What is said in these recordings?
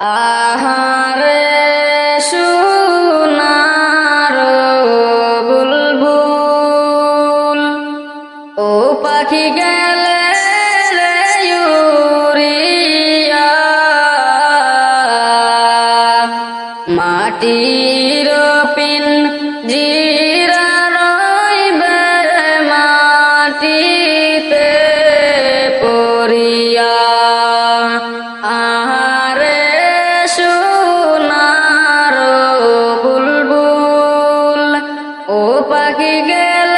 আহারে সুনার বুলবুল ও পাখি গেলে মাটির পিন பகிகல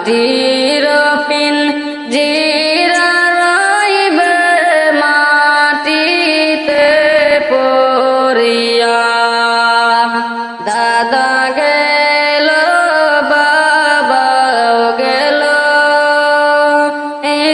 মাটির পিন জিরাইবে মাটিতে পড়িয়া। দাদা গেল বাবা গেল এই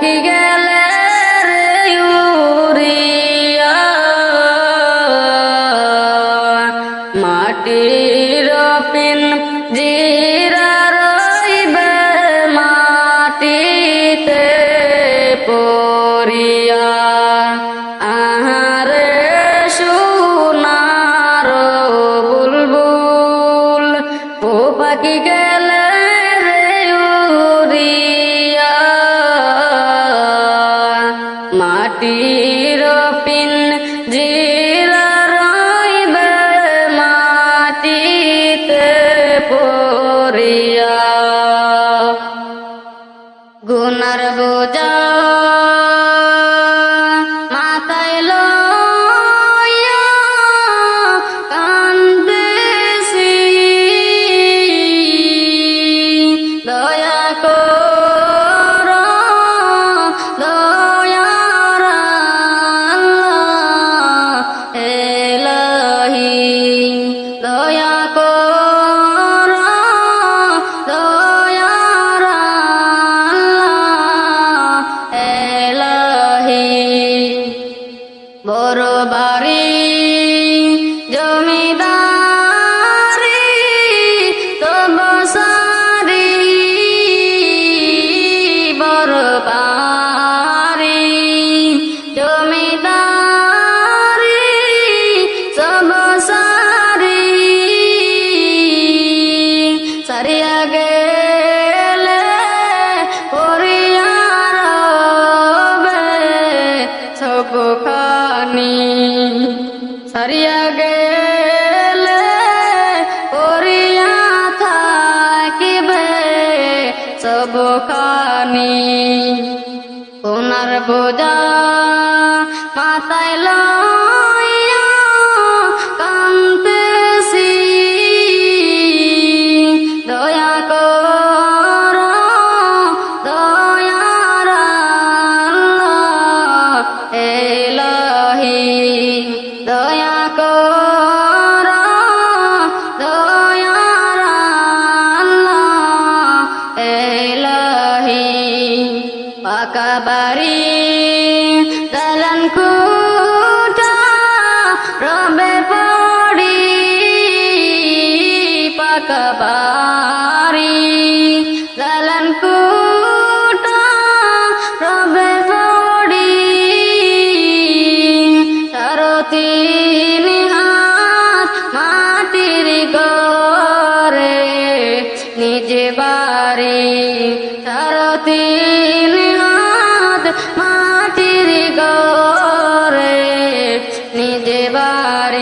থাকি গেলে মাটির পিন জিরা রইবে মাটিতে পরিয়া মোর পারে তুমি তারে সব সারি সারিয়া গেলে পরিয়ার সব খানি সারিয়া গেলে পরিয়া থাকিবে সব খানি সবখানি ওনার বোঝা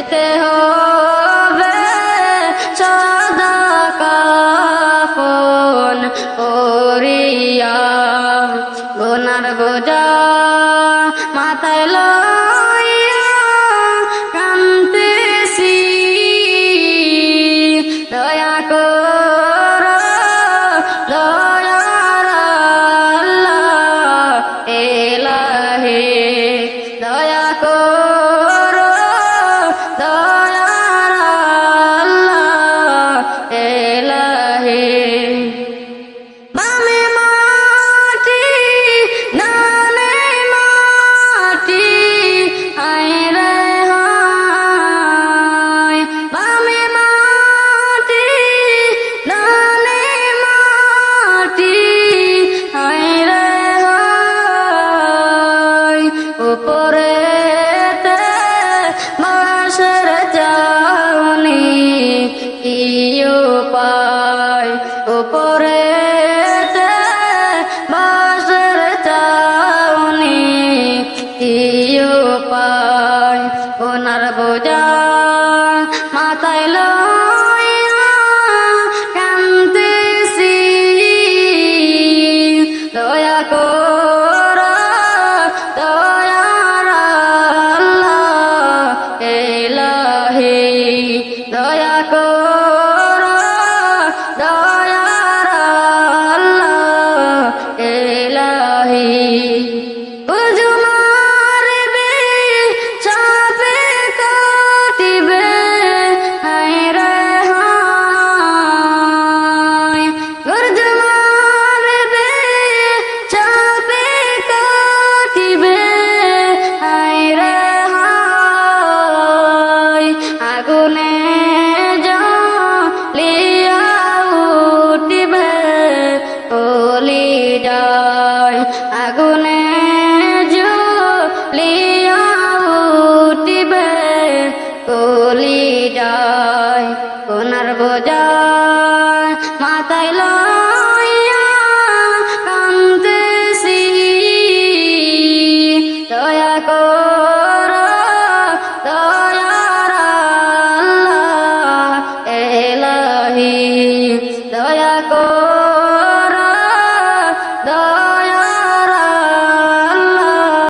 कहते हो Thank you.